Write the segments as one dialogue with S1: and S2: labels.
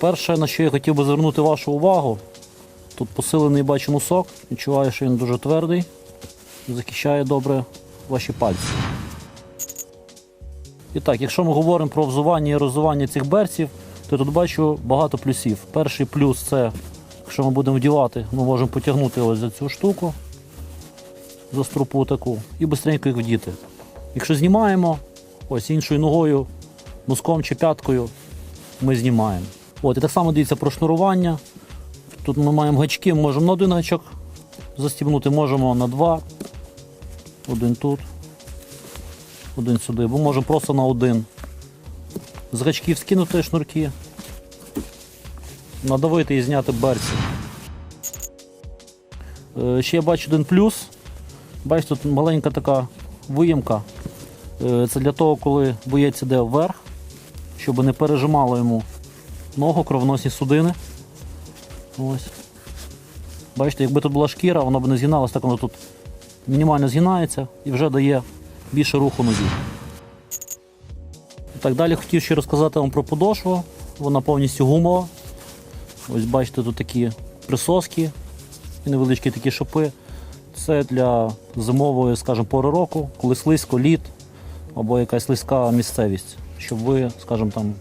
S1: Перше, на що я хотів би звернути вашу увагу, тут посилений бачу носок. Відчуваю, що він дуже твердий захищає добре ваші пальці. І так, якщо ми говоримо про взування і роззування цих берців, то тут бачу багато плюсів. Перший плюс це, якщо ми будемо вдівати, ми можемо потягнути ось за цю штуку, за струпу таку, і швидко їх вдіти. Якщо знімаємо, ось іншою ногою, носком чи п'яткою, ми знімаємо. От, і так само дивіться про шнурування. Тут ми маємо гачки, можемо на один гачок застібнути, можемо на два. Один тут, один сюди, бо можемо просто на один. З гачків скинути шнурки, надавити і зняти берці. Е, Ще я бачу один плюс. Бачите, тут маленька така виємка. Е, Це для того, коли боєць іде вверх, щоб не пережимало йому ногу, кровоносні судини. Ось. Бачите, якби тут була шкіра, вона б не згиналась, так воно тут мінімально згинається і вже дає більше руху нозі. Так, далі хотів ще розказати вам про подошву. Вона повністю гумова. Ось бачите, тут такі присоски і невеличкі такі шипи. Це для зимової, скажімо, пори року, коли слизько, лід або якась слизька місцевість, щоб ви, скажімо, там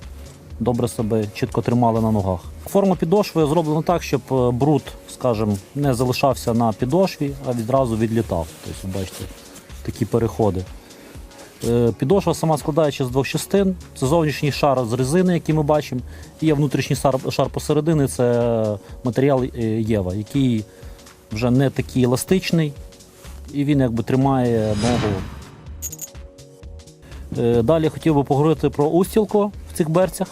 S1: добре себе чітко тримали на ногах. Форма підошви зроблена так, щоб е, бруд, скажімо, не залишався на підошві, а відразу відлітав. Тобто, ви бачите, такі переходи. Е, Підошва сама складається з двох частин. Це зовнішній шар з резини, який ми бачимо, і є внутрішній шар, посередини це матеріал е, Єва, який вже не такий еластичний, і він якби тримає ногу. Далі хотів би поговорити про устілку в цих берцях.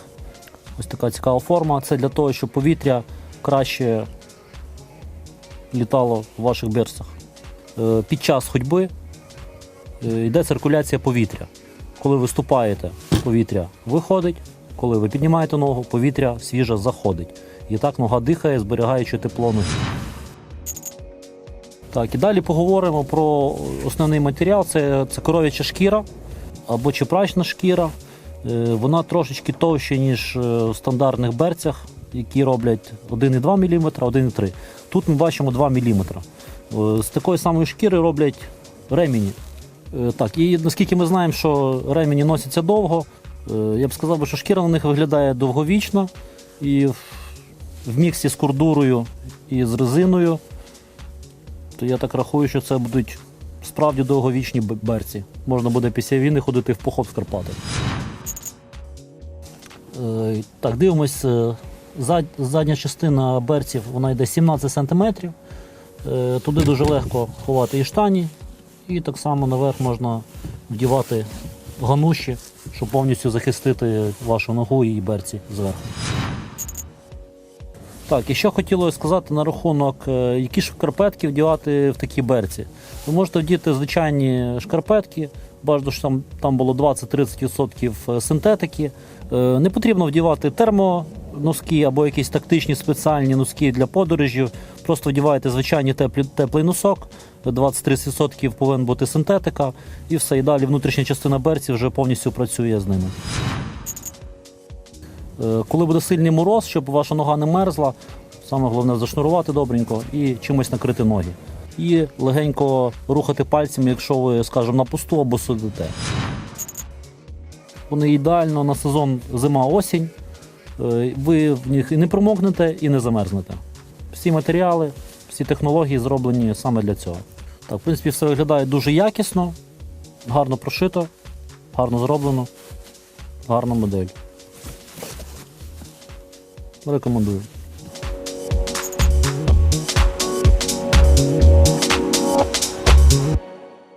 S1: Ось така цікава форма. Це для того, щоб повітря краще літало в ваших берцях. Е, Під час ходьби е, йде циркуляція повітря. Коли ви ступаєте, повітря виходить, коли ви піднімаєте ногу, повітря свіже заходить. І так нога дихає, зберігаючи тепло ноги. Так, і далі поговоримо про основний матеріал. Це, це коров'яча шкіра або чепрачна шкіра. Е, Вона трошечки товща, ніж е, в стандартних берцях, які роблять 1,2 мм, 1,3 Тут ми бачимо 2 мм. Е, З такої самої шкіри роблять ремені. Е, Так, і наскільки ми знаємо, що ремені носяться довго, е, я б сказав, що шкіра на них виглядає довговічно і в міксі з кордурою і з резиною, то я так рахую, що це будуть справді довговічні берці. Можна буде після війни ходити в поход в Карпати. Е, Так, дивимось. е, Задня частина берців вона йде 17 см. Туди дуже легко ховати і штані, і так само наверх можна вдівати гануші, щоб повністю захистити вашу ногу і берці зверху. Так, і що хотілося сказати на рахунок, е, які шкарпетки вдівати в такі берці. Ви можете вдіти звичайні шкарпетки, бажано, що там, там було 20-30% синтетики. Е, Не потрібно вдівати термоноски або якісь тактичні спеціальні носки для подорожів. Просто вдіваєте звичайний теплий, теплий носок, 20-30% повинна бути синтетика, і все. І далі внутрішня частина берців вже повністю працює з ними. Е, Коли буде сильний мороз, щоб ваша нога не мерзла, саме головне зашнурувати добренько і чимось накрити ноги. І легенько рухати пальцями, якщо ви, скажімо, на пусту або сидите. Вони ідеально на сезон зима-осінь. Е, Ви в них і не промокнете, і не замерзнете. Всі матеріали, всі технології зроблені саме для цього. Так, в принципі, все виглядає дуже якісно, гарно прошито, гарно зроблено, гарна модель. Рекомендую.